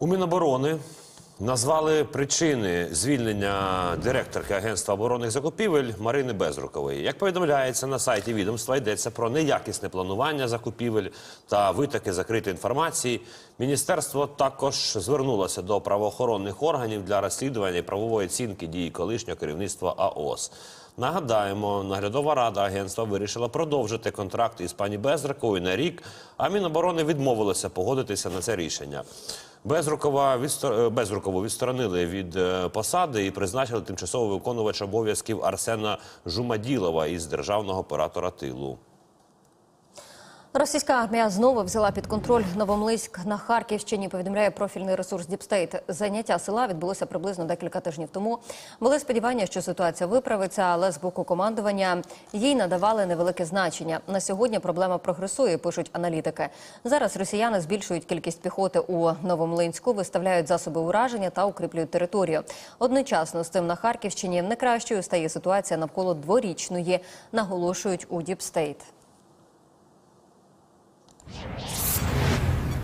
У Міноборони назвали причини звільнення директорки Агентства оборонних закупівель Марини Безрукової. Як повідомляється на сайті відомства, йдеться про неякісне планування закупівель та витоки закритої інформації. Міністерство також звернулося до правоохоронних органів для розслідування і правової оцінки дії колишнього керівництва АОС. Нагадаємо, наглядова рада агентства вирішила продовжити контракт із пані Безруковою на рік, а Міноборони відмовилося погодитися на це рішення. Безрукова відстор... е, Безрукову відсторонили від е, посади і призначили тимчасово виконувач обов'язків Арсена Жумаділова із державного оператора тилу. Російська армія знову взяла під контроль Новомлиськ на Харківщині. Повідомляє профільний ресурс Діпстейт. Заняття села відбулося приблизно декілька тижнів тому. Були сподівання, що ситуація виправиться, але з боку командування їй надавали невелике значення. На сьогодні проблема прогресує, пишуть аналітики. Зараз росіяни збільшують кількість піхоти у Новомлинську, виставляють засоби ураження та укріплюють територію. Одночасно з цим на Харківщині не кращою стає ситуація навколо дворічної, наголошують у Діпстейт.